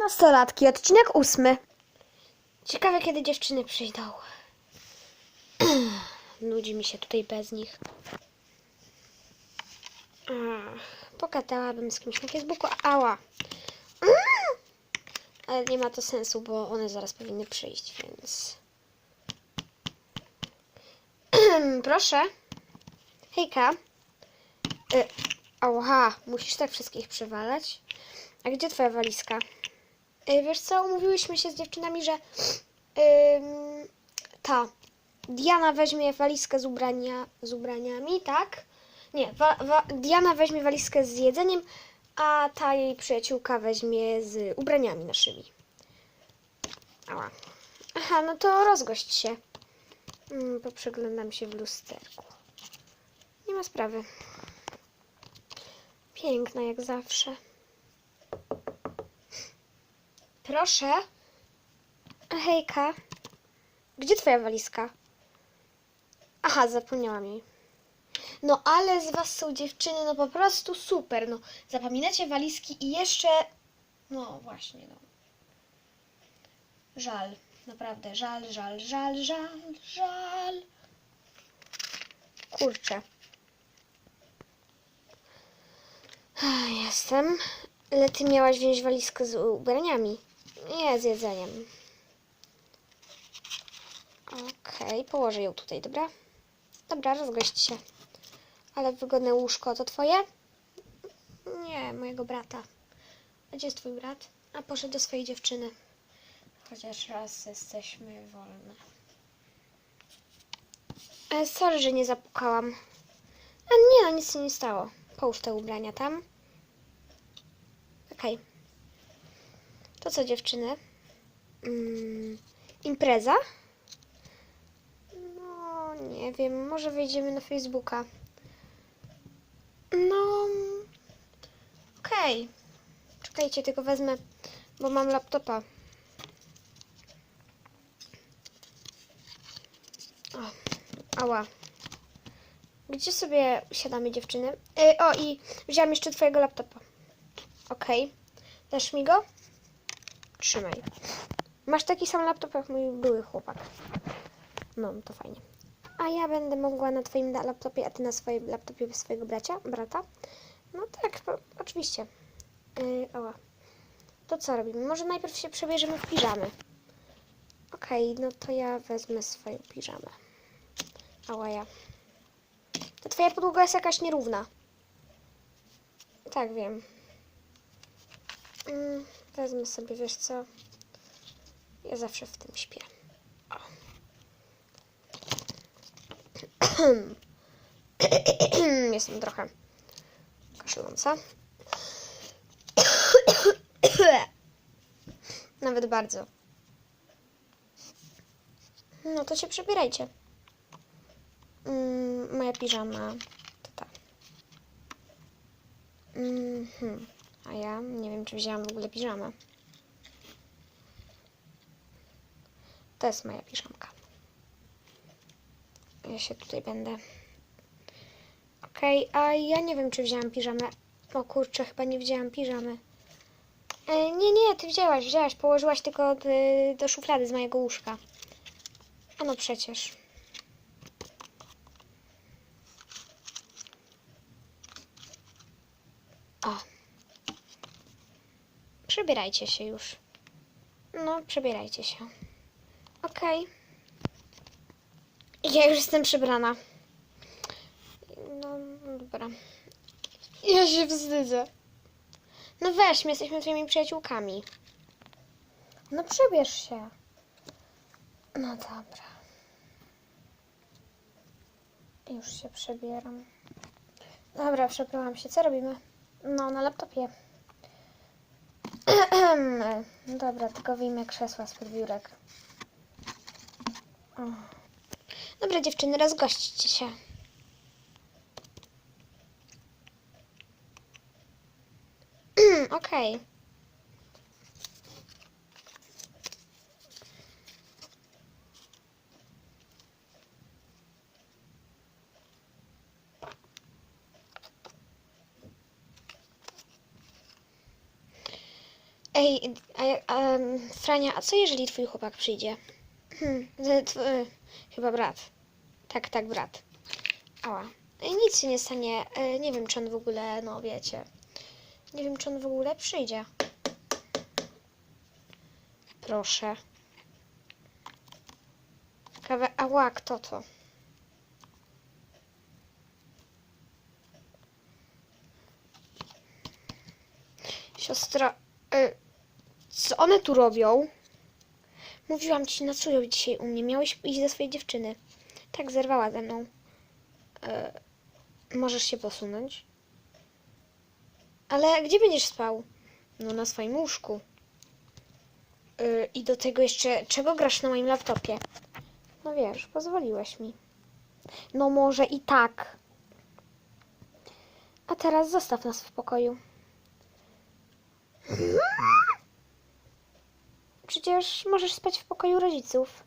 Nastolatki, odcinek ósmy. Ciekawe, kiedy dziewczyny przyjdą. Nudzi mi się tutaj bez nich. Ach, Pogadałabym z kimś na Facebooku. Ała. Mm! Ale nie ma to sensu, bo one zaraz powinny przyjść, więc... Proszę. Hejka. Y, Ała, musisz tak wszystkich przywalać? A gdzie twoja walizka? Y, Wiesz co, umówiłyśmy się z dziewczynami, że ym, ta Diana weźmie walizkę z, ubrania, z ubraniami, tak? Nie, wa, wa, Diana weźmie walizkę z jedzeniem, a ta jej przyjaciółka weźmie z ubraniami naszymi. Ała. Aha, no to rozgość się. Mm, poprzeglądam się w lusterku. Nie ma sprawy. Piękna jak zawsze. Proszę. Hejka. Gdzie twoja walizka? Aha, zapomniałam jej. No ale z was są dziewczyny, no po prostu super. No, zapominacie walizki i jeszcze... No właśnie, no. Żal. Naprawdę, żal, żal, żal, żal, żal. Kurczę. Jestem. Ale ty miałaś wziąć walizkę z ubraniami. Nie, z jedzeniem. Okej, położę ją tutaj, dobra? Dobra, rozgość się. Ale wygodne łóżko to twoje? Nie, mojego brata. A gdzie jest twój brat? A poszedł do swojej dziewczyny. Chociaż raz jesteśmy wolne. E, sorry, że nie zapukałam. A nie, no nic się nie stało. Połóż te ubrania tam. Okej. To co dziewczyny? Mm, impreza? No, nie wiem, może wejdziemy na Facebooka. No, okej. Czekajcie, tylko wezmę, bo mam laptopa. O, ała. Gdzie sobie siadamy dziewczyny? Y, o, i wziąłem jeszcze twojego laptopa. Okej. Dasz mi go? Trzymaj. Masz taki sam laptop jak mój były chłopak. No, to fajnie. A ja będę mogła na twoim laptopie, a ty na swoim laptopie swojego bracia, brata? No tak, po, oczywiście. Yy, ała. To co robimy? Może najpierw się przebierzemy w piżamy. Okej, no to ja wezmę swoją piżamę. Ała ja. To twoja podłoga jest jakaś nierówna. Tak, wiem. Mm, wezmę sobie, wiesz co? Ja zawsze w tym śpię. O. Jestem trochę kaszląca. Nawet bardzo. No to się przebierajcie. Mm, moja piżama to ta. Mhm. A ja nie wiem, czy wzięłam w ogóle piżamę. To jest moja piżamka. Ja się tutaj będę. Okej, a ja nie wiem, czy wzięłam piżamę. O kurczę, chyba nie wzięłam piżamy. E, nie, nie, ty wzięłaś, wzięłaś. Położyłaś tylko do, do szuflady z mojego łóżka. A no przecież. O. Przebierajcie się już. No, przebierajcie się. Okej. Ja już jestem przebrana. No, dobra. Ja się wstydzę. No weź, my jesteśmy twoimi przyjaciółkami. No przebierz się. No dobra. Już się przebieram. Dobra, przebrałam się. Co robimy? No, na laptopie. Dobra, tylko wyjmę krzesła spod biurek. O. Dobra, dziewczyny, rozgośćcie się. Okej. Ej, a, a, Frania, a co jeżeli twój chłopak przyjdzie? Hmm, y, chyba brat. Tak, tak, brat. Ała. Ej, nic się nie stanie. E, nie wiem, czy on w ogóle, no wiecie. Nie wiem, czy on w ogóle przyjdzie. Proszę. Kawę. Ała, kto to? Siostra. Y, co one tu robią? Mówiłam ci, nocują dzisiaj u mnie. Miałeś iść do swojej dziewczyny. Tak, zerwała ze mną. Y, możesz się posunąć. Ale gdzie będziesz spał? No, na swoim łóżku. Y, I do tego jeszcze, czego grasz na moim laptopie? No wiesz, pozwoliłeś mi. No może i tak. A teraz zostaw nas w pokoju. Przecież możesz spać w pokoju rodziców.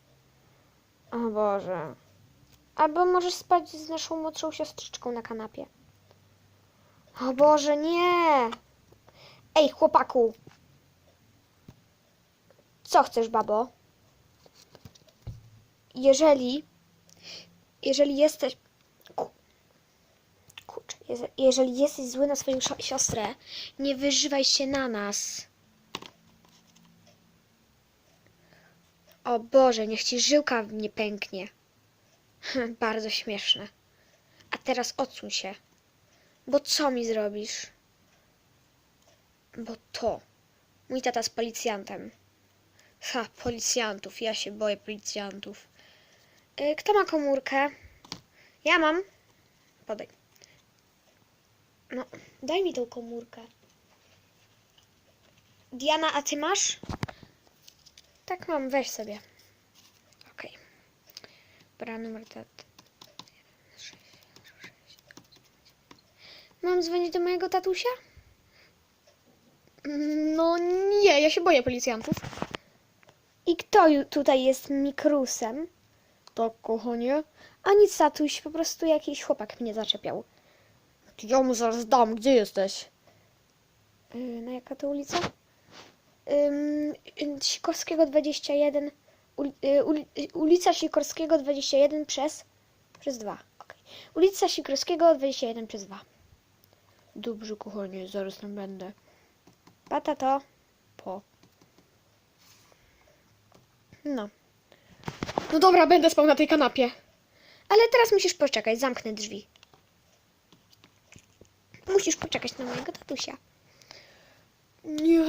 O Boże. Albo możesz spać z naszą młodszą siostrzyczką na kanapie. O Boże, nie! Ej, chłopaku! Co chcesz, babo? Jeżeli... Jeżeli jesteś... Ku- Kurczę, jeże- jeżeli jesteś zły na swoją siostrę, nie wyżywaj się na nas. O Boże, niech ci żyłka nie pęknie. Bardzo śmieszne. A teraz odsuń się. Bo co mi zrobisz? Bo to. Mój tata z policjantem. Ha, policjantów. Ja się boję policjantów. Y, Kto ma komórkę? Ja mam. Podaj. No, daj mi tą komórkę. Diana, a ty masz? Tak mam, weź sobie. Okej. Dobra, numer tat. Mam dzwonić do mojego tatusia? No nie, ja się boję policjantów. I kto tutaj jest mikrusem? To kochanie. A nic, tatuś, po prostu jakiś chłopak mnie zaczepiał. Ja mu zaraz dam, gdzie jesteś? Yy, na jaka to ulica? Sikorskiego 21. Uli, y, uli, ulica Sikorskiego 21 przez. przez 2. Okay. Ulica Sikorskiego 21 przez 2. Dobrze, kochanie, zaraz tam będę. Pata to. Po. No. No dobra, będę spał na tej kanapie. Ale teraz musisz poczekać, zamknę drzwi. Musisz poczekać na mojego tatusia. Nie.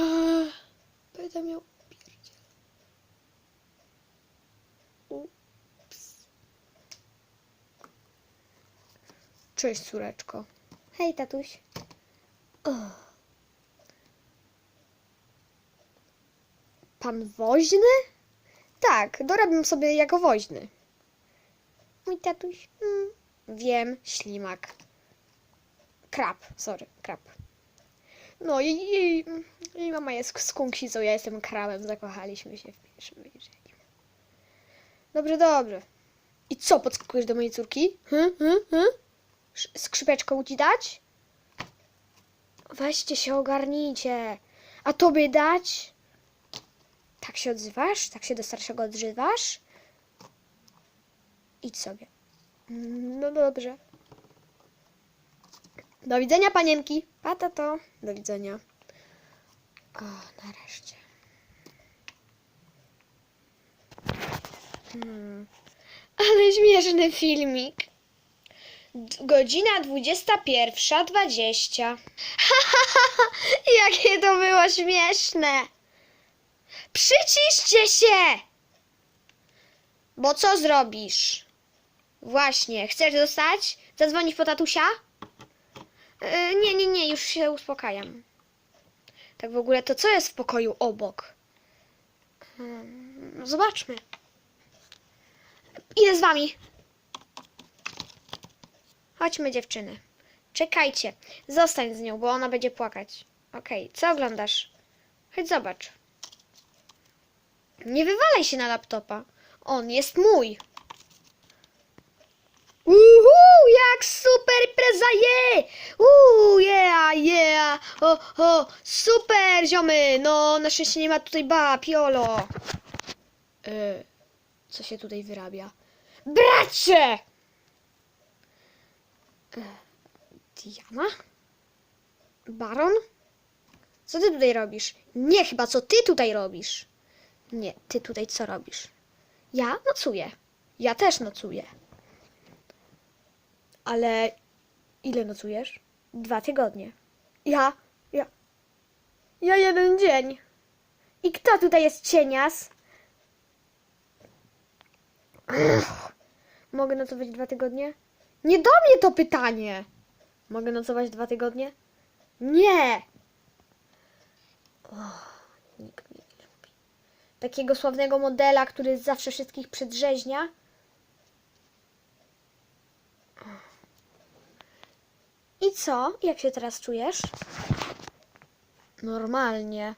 Będę miał pierdziel. Ups. Cześć, córeczko. Hej, tatuś. O. Pan woźny? Tak, dorabiam sobie jako woźny. Mój tatuś? Mm, wiem, ślimak. Krab, sorry, krab. No, jej, jej mama jest skunksicą, ja jestem krabem, zakochaliśmy się w pierwszym wejrzeniu. Dobrze, dobrze. I co, podskakujesz do mojej córki? Hm, hm, hm? Skrzypeczką ci dać? Weźcie się, ogarnijcie. A tobie dać? Tak się odzywasz? Tak się do starszego odzywasz? Idź sobie. No dobrze. Do widzenia, panienki. Pa, tato. Do widzenia. O, nareszcie. Hmm. Ale śmieszny filmik. Godzina 21.20. Jakie to było śmieszne. Przyciszcie się! Bo co zrobisz? Właśnie, chcesz zostać? Zadzwonić po tatusia? Yy, nie, nie, nie, już się uspokajam. Tak w ogóle, to co jest w pokoju obok? Hmm, zobaczmy. Idę z wami. Chodźmy, dziewczyny. Czekajcie. Zostań z nią, bo ona będzie płakać. Okej, co oglądasz? Chodź zobacz. Nie wywalaj się na laptopa. On jest mój. Jak super impreza, je! Uuu, yeah, yeah! O, o, super, ziomy! No, na szczęście nie ma tutaj bab, jolo! E, co się tutaj wyrabia? Bracie! E, Diana? Baron? Co ty tutaj robisz? Nie, chyba co ty tutaj robisz? Nie, ty tutaj co robisz? Ja nocuję. Ja też nocuję. Ale ile nocujesz? Dwa tygodnie. Ja? Ja. Ja jeden dzień. I kto tutaj jest cienias? Mogę nocować dwa tygodnie? Nie do mnie to pytanie. Mogę nocować dwa tygodnie? Nie. Och, nikt mnie nie lubi. Takiego sławnego modela, który zawsze wszystkich przedrzeźnia. I co? Jak się teraz czujesz? Normalnie.